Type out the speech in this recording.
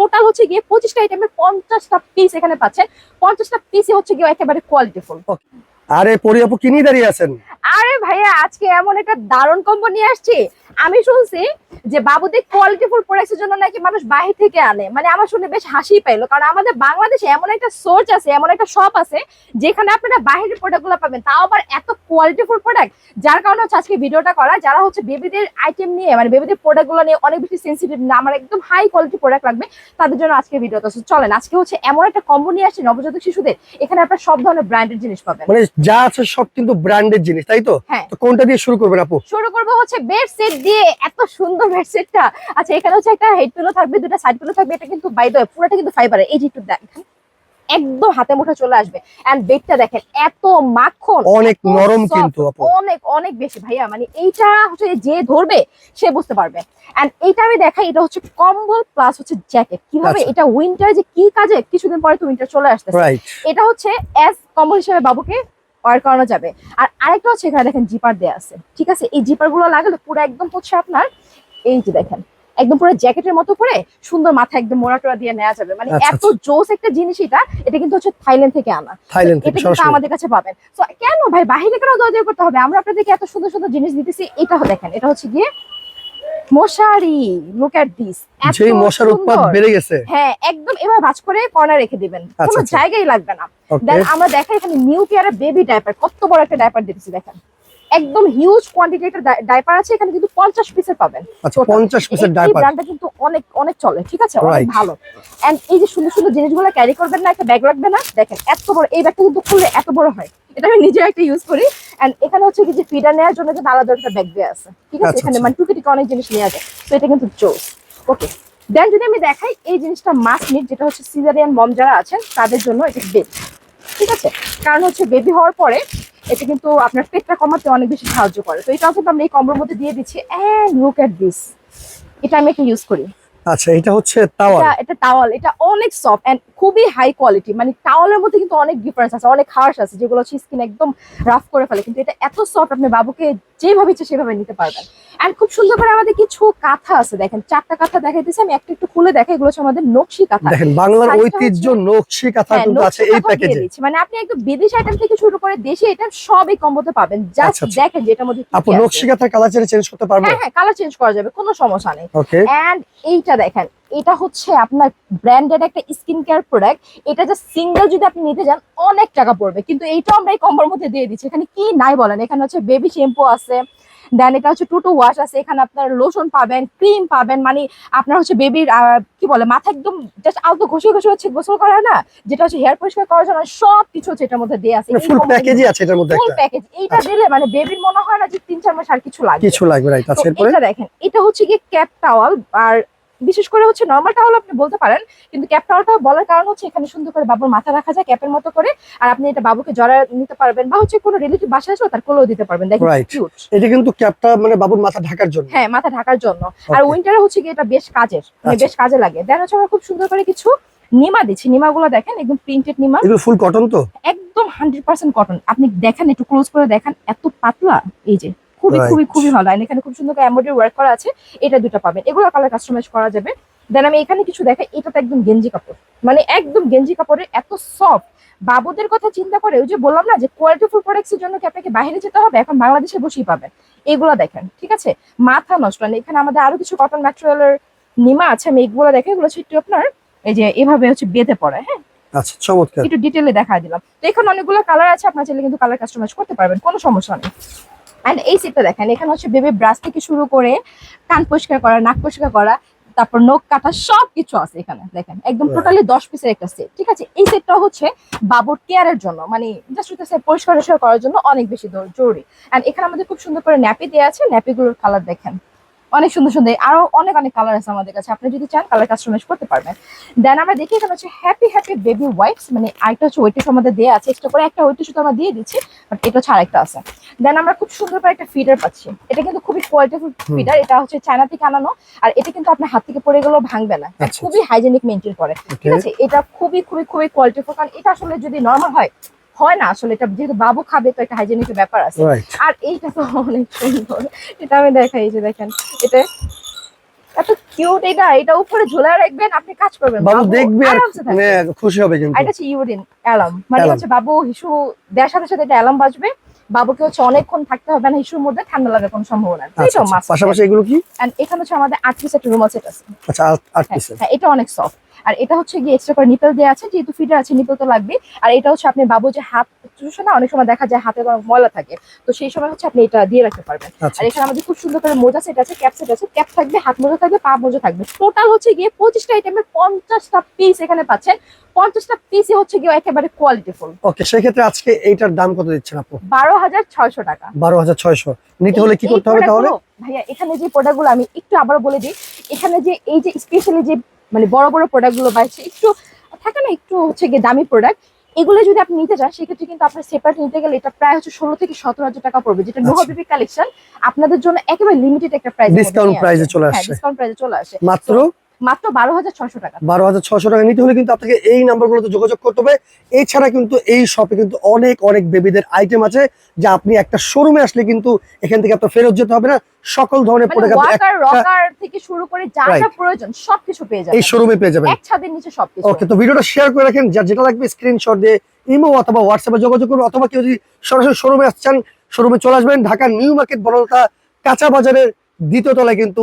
Total হচ্ছে গিয়ে পঁচিশটা আইটেমের পঞ্চাশটা পিস এখানে পাচ্ছে। পঞ্চাশটা পিসই হচ্ছে গিয়ে একেবারে কোয়ালিটিফুল আরে পরিয়াপু কিনি দাঁড়িয়ে আছেন? আরে ভাইয়া আজকে এমন একটা দারুণ কম্বো নিয়ে আসছি। আমি শুনছি যে বাবুদের কোয়ালিটিফুল প্রোডাক্টের জন্য নাকি মানুষ বাহির থেকে আনে। মানে আমার শুনে বেশ হাসি পাইলো। কারণ আমাদের বাংলাদেশে এমন একটা সোর্স আছে এমন একটা শপ আছে যেখানে আপনারা বাহিরের প্রোডাক্টগুলো পাবেন। তাও আবার এত কোয়ালিটিফুল প্রোডাক্ট যার কারণে হচ্ছে আজকে ভিডিওটা করা যারা হচ্ছে বেবিদের আইটেম নিয়ে মানে বেবিদের প্রোডাক্টগুলো নিয়ে অনেক বেশি সেন্সিটিভ না আমার একদম হাই কোয়ালিটি প্রোডাক্ট লাগবে তাদের জন্য আজকে ভিডিওটা। So, চলেন আজকে হচ্ছে এমন একটা কম্বো নিয়ে আসছি নবজাতক শিশুদের। এখানে আপনারা সব ধরনের ব্র্যান্ডের জিনিস পাবেন। মানে যা আছে সব কিন্তু ব্র্যান্ডেড জিনিস তাই তো? হ্যাঁ। তো কোনটা দিয়ে শুরু করবেন আপু? শুরু করব হচ্ছে বেড সেট দিয়ে এত সুন্দর বেড সেটটা আচ্ছা এখানে হচ্ছে একটা হেড পিলো থাকবে দুটো সাইড পিলো থাকবে এটা কিন্তু বাই দ্য পুরোটা কিন্তু ফাইবারের এই যে একটু দেখেন একদম হাতে মুঠে চলে আসবে। এন্ড বেডটা দেখেন এত মাখন অনেক নরম কিন্তু অনেক অনেক বেশি। ভাইয়া মানে এইটা হচ্ছে যে ধরবে সে বুঝতে পারবে। এন্ড এইটা আমি দেখাই এটা হচ্ছে কম্বল প্লাস হচ্ছে জ্যাকেট কীভাবে আচ্ছা। এটা উইন্টার যে কি কাজে কিছুদিন পরে তো উইন্টার চলে আসতেছে। এটা হচ্ছে অ্যাজ কম্বল হিসেবে বাবুকে ওয়ার করানো যাবে। আর আরেকটা হচ্ছে এখানে দেখেন জিপার দেয়া আছে। ঠিক আছে? এই জিপারগুলো লাগালে পুরো একদম হচ্ছে আপনার এই যে দেখেন একদম পুরো জ্যাকেটের মতো করে সুন্দর মাথা একদম মোড়া টোড়া দিয়ে নেওয়া যাবে। মানে আচ্ছা, এত জোস একটা জিনিস এটা এটা কিন্তু হচ্ছে থাইল্যান্ড থেকে আনা। থাইল্যান্ড এটা থেকে কিন্তু আমাদের কাছে পাবেন। তো কেন ভাই বাহিরে কেন দরজা করতে হবে? আমরা আপনাদেরকে এত সুন্দর সুন্দর জিনিস দিতেছি এটা দেখেন এটা হচ্ছে গিয়ে মশারি লুক এট দিস যেই মশার উৎপাদ বেড়ে গেছে। হ্যাঁ একদম এবার ভাঁজ করে কর্নার রেখে দিবেন। আচ্ছা, কোনো জায়গায় জায়গাই লাগবে না। দেন আমরা দেখাই এখানে নিউ কেয়ারের বেবি ডাইপার কত বড় একটা ডাইপার দেখেছি দেখেন। একদম হিউজ কোয়ান্টিটি একটা ডাইপার আছে এখানে কিন্তু পঞ্চাশ পিসের পাবেন। আচ্ছা total। 50 পিসের ডাইপার ব্র্যান্ডটা কিন্তু অনেক অনেক চলে ঠিক আছে? অনেক ভালো। এন্ড এই যে সুন্দর সুন্দর জিনিসগুলো ক্যারি করবেন না একটা ব্যাগ লাগবে না দেখেন এত বড় এই ব্যাগটা কিন্তু খুললে এত বড় হয়। এটা আমি নিজে একটা ইউজ করি। এন্ড এখানে হচ্ছে কি যে ফিডার নেওয়ার জন্য যে আলাদা একটা ব্যাগ দেওয়া আছে ঠিক আছে? আচ্ছা, এখানে আচ্ছা। মানে টুকি টুকি অনেক জিনিস নেওয়া যায়। তো এটা কিন্তু জোস। ওকে দেন যদি আমি দেখাই এই জিনিসটা মাস্ট নিট যেটা হচ্ছে সিজারিয়ান মম যারা আছেন তাদের জন্য এটা বেস্ট ঠিক আছে? কারণ হচ্ছে বেবি হওয়ার পরে এটা কিন্তু আপনার পেটটা কমাতে অনেক বেশি সাহায্য করে। তো এটাও কিন্তু আমরা এই কম্বোর মধ্যে দিয়ে দিচ্ছি। অ্যান্ড লুক এট দিস এটা আমি একটা ইউজ করি। আচ্ছা এটা হচ্ছে টাওয়াল এটা এটা টাওয়াল এটা অনেক সফট এন্ড খুবই হাই কোয়ালিটি মানে টাওয়ালের মধ্যে কিন্তু অনেক ডিফারেন্স আছে অনেক হার্শ আছে যেগুলো হচ্ছে স্কিন একদম রাফ করে ফেলে। কিন্তু এটা এত সফট আপনি বাবুকে যেভাবে ইচ্ছে সেভাবে নিতে পারবেন। এন্ড খুব সুন্দর করে আমাদের কিছু কাঁথা আছে দেখেন। চারটা কাঁথা দেখাইতেছি আমি একটা একটু খুলে দেখাই এগুলো হচ্ছে আমাদের নকশি কাঁথা। দেখেন বাংলার ঐতিহ্য নকশি কথা হ্যাঁ, কিন্তু আছে এই প্যাকেজে। মানে আপনি একদম বিদেশি আইটেম থেকে শুরু করে দেশি আইটেম সব এই কম্বোতে পাবেন। জাস্ট আচ্ছা, আচ্ছা। দেখেন যেটার মধ্যে আপু নকশি কথা কালার চেঞ্জ করতে পারব? হ্যাঁ হ্যাঁ কালার চেঞ্জ করা যাবে কোনো সমস্যা নেই। ওকে এন্ড এইটা দেখেন এটা হচ্ছে আপনার ব্র্যান্ডেড একটা স্কিন কেয়ার প্রোডাক্ট এটা যে সিঙ্গেল যদি আপনি নিতে যান অনেক টাকা পড়বে। কিন্তু এইটাও আমরা এই কম্বোর মধ্যে দিয়ে দিচ্ছি। এখানে কি নাই বলেন? এখানে হচ্ছে বেবি শ্যাম্পু আছে দেন এটা হচ্ছে টুটু ওয়াশ আছে। এখানে আপনার লোশন পাবেন ক্রিম পাবেন মানে আপনার হচ্ছে বেবির কি বলে মাথা একদম জাস্ট আলতো ঘষে ঘষে হচ্ছে গোসল করা না? যেটা হচ্ছে হেয়ার পরিষ্কার করার জন্য সব কিছু হচ্ছে এটার মধ্যে দেওয়া আছে। ফুল প্যাকেজই আছে এটার মধ্যে ফুল প্যাকেজ এইটা আচ্ছা। দিলে মানে বেবির মনে হয় না যে তিন চার মাস আর কিছু লাগবে। কিছু লাগবে রাইট তো আচ্ছা এরপরে? এটা দেখেন এটা হচ্ছে কি ক্যাপ টাওয়াল আর বিশেষ করে হচ্ছে নর্মাল টাওয়াল আপনি বলতে পারেন কিন্তু ক্যাপ টাওয়ালটা বলার কারণ হচ্ছে এখানে সুন্দর করে বাবুর মাথা রাখা যায় ক্যাপের মতো করে আর আপনি এটা বাবুকে জড়া নিতে পারবেন বা হচ্ছে কোনো রিলেটিভ বাসায় আসলে তার কোলেও দিতে পারবেন। দেখেন এটা কিন্তু ক্যাপটা মানে বাবুর মাথা ঢাকার জন্য। হ্যাঁ মাথা ঢাকার জন্য। আর. উইন্টারে হচ্ছে গিয়ে এটা বেশ কাজের মানে আচ্ছা। বেশ কাজে লাগে। দেন হচ্ছে আমরা খুব সুন্দর করে কিছু নিমা দিচ্ছি। নিমাগুলো দেখেন একদম প্রিন্টেড নিমা। এগুলো ফুল কটন তো? একদম হান্ড্রেড পার্সেন্ট কটন আপনি দেখেন একটু ক্লোজ করে দেখেন এত পাতলা। এই যে খুবই খুবই খুবই ভালো। আর এখানে খুব সুন্দর এমব্রয়ডারি ওয়ার্ক করা আছে এটা দুটো পাবেন। এগুলো কালার কাস্টমাইজ করা যাবে। দেন আমি এখানে কিছু দেখাই এটা তো একদম গেঞ্জি কাপড়। মানে একদম গেঞ্জি কাপড়ের এত সফট বাবুদের কথা চিন্তা করে ওই যে বললাম না যে কোয়ালিটিফুল প্রোডাক্টস এর জন্য কি আপনাকে বাইরে যেতে হবে? এখন বাংলাদেশে বসেই পাবেন। এগুলো দেখেন ঠিক আছে? মাথা নষ্ট। না এখানে আমাদের আরও কিছু কটন ম্যাটেরিয়ালের নিমা আছে আমি এগুলো দেখে এগুলো হচ্ছে একটু আপনার এই যে এভাবে হচ্ছে বেঁধে পড়ে হ্যাঁ? আচ্ছা চমৎকার। একটু ডিটেলে দেখা দিলাম। তো এখানে অনেকগুলো কালার আছে আপনার চাইলে কিন্তু কালার কাস্টমাইজ করতে পারবেন কোনো সমস্যা নেই। অ্যান্ড এই সেটটা দেখেন এখানে হচ্ছে বেবি ব্রাশ থেকে শুরু করে কান পরিষ্কার করা নাক পরিষ্কার করা তারপর নখ কাটা সব কিছু আছে এখানে দেখেন। একদম টোটালি দশ পিসের একটা সেট ঠিক আছে? এই সেটটা হচ্ছে বাবুর কেয়ারের জন্য মানে জাস্ট পরিষ্কার করার জন্য অনেক বেশি জরুরি। অ্যান্ড এখানে আমাদের খুব সুন্দর করে ন্যাপি দেওয়া আছে ন্যাপিগুলোর কালার দেখেন। অনেক সুন্দর সুন্দর আরও অনেক অনেক কালার আছে আমাদের কাছে। আপনি যদি চান কালার কাস্টমাইজ করতে পারবেন। দেন আমরা দেখি এখানে হচ্ছে হ্যাপি হ্যাপি বেবি ওয়াইপস মানে আরেকটা হচ্ছে ওইটা আমাদের দেওয়া আছে এক্সট্রা করে। একটা ওইটা শুধু আমরা দিয়ে দিচ্ছি বাট এটা হচ্ছে আরেকটা আছে। দেন আমরা খুব সুন্দর করে একটা ফিডার পাচ্ছি। এটা কিন্তু খুবই কোয়ালিটিফুল। ফিডার এটা হচ্ছে চায়না থেকে আনানো আর এটা কিন্তু আপনার হাত থেকে পড়ে গেলেও ভাঙবে না। আচ্ছা, খুবই হাইজেনিক মেনটেন করে। ঠিক আছে? এটা খুবই খুবই খুবই কোয়ালিটিফুল কারণ এটা আসলে যদি নর্মাল হয় হয় না আসলে এটা যেহেতু বাবু খাবে তো একটা হাইজেনিকের ব্যাপার আছে। আর এইটা তো অনেক সুন্দর। এটা আমি দেখাই যে দেখেন এটা এত কিউট এটা এটা উপরে ঝোলা রাখবেন আপনি কাজ করবেন। বাবু দেখবে আর মানে খুশি হবে কিন্তু। এটা হচ্ছে ইউরিন অ্যালার্ম মানে হচ্ছে বাবু হিসু দেওয়ার সাথে সাথে এটা অ্যালার্ম বাজবে। বাবুকে হচ্ছে অনেকক্ষণ থাকতে হবে না হিসুর মধ্যে ঠান্ডা লাগার কোনো সম্ভাবনা নেই। আচ্ছা, আচ্ছা। পাশাপাশি এগুলো কি? এন্ড এখানে হচ্ছে আমাদের আট পিস একটা রুমাল সেট আছে। আচ্ছা আট- হ্যাঁ, পিসের হ্যাঁ এটা অনেক সফট আর এটা হচ্ছে গিয়ে এক্সট্রা করে নিপেল দেওয়া আছে যেহেতু ফিটার আছে নিপেল তো লাগবে আর এটা হচ্ছে আপনি বাবু যে হাত চুষে না অনেক সময় দেখা যায় হাতে ময়লা থাকে। তো সেই সময় হচ্ছে আপনি এটা দিয়ে রাখতে পারবেন। আচ্ছা। আর এখানে আমাদের খুব সুন্দর করে মোজা সেট আছে ক্যাপ সেট আছে। ক্যাপ থাকবে হাত মোজা থাকবে পা মোজা থাকবে। টোটাল হচ্ছে গিয়ে পঁচিশটা আইটেমের পঞ্চাশটা পিস এখানে পাচ্ছেন। পঞ্চাশটা পিসই হচ্ছে গিয়ে একেবারে কোয়ালিটি ফুল ওকে সেক্ষেত্রে আজকে এইটার দাম কত দিচ্ছেন আপু? বারো হাজার ছয়শো টাকা। বারো হাজার ছয়শো। নিতে হলে কি করতে হবে তাহলে? ভাইয়া এখানে যে প্রোডাক্টগুলো আমি একটু আবার বলে দিই এখানে যে এই যে স্পেশালি যে মানে বড় বড় প্রোডাক্টগুলো পাচ্ছে একটু থাকে না একটু হচ্ছে গিয়ে দামি প্রোডাক্ট এগুলো যদি আপনি নিতে চান সেক্ষেত্রে কিন্তু আপনার সেপারেট নিতে গেলে এটা প্রায় হচ্ছে ষোলো থেকে সতেরো হাজার টাকা পড়বে যেটা নোহা বেবি কালেকশন আপনাদের জন্য একেবারে লিমিটেড একটা প্রাইস ডিসকাউন্ট প্রাইসে চলে আসে ডিসকাউন্ট প্রাইসে চলে আসে। মাত্র মাত্র বারো হাজার ছশো টাকা। বারো হাজার ছশো টাকা। নিতে হলে কিন্তু আপনাকে এই নাম্বারগুলোতে যোগাযোগ করতে হবে। এছাড়া কিন্তু এই শপে কিন্তু অনেক অনেক বেবিদের আইটেম আছে যা আপনি একটা শোরুমে আসলে কিন্তু এখান থেকে আপনার ফেরত যেতে হবে না। সকল ধরনের মানে থেকে শুরু করে যা যা প্রয়োজন সবকিছু পেয়ে এই শোরুমে পেয়ে যাবেন। এক ছাদের নিচে সবকিছু। ওকে তো ভিডিওটা শেয়ার করে রাখেন। যার যেটা লাগবে স্ক্রিনশট দিয়ে ইমো অথবা হোয়াটসঅ্যাপে যোগাযোগ করুন অথবা কেউ যদি সরাসরি শোরুমে আসছেন শোরুমে চলে আসবেন। ঢাকা নিউ মার্কেট বনলতা কাঁচা বাজারের দ্বিতীয় তলায় কিন্তু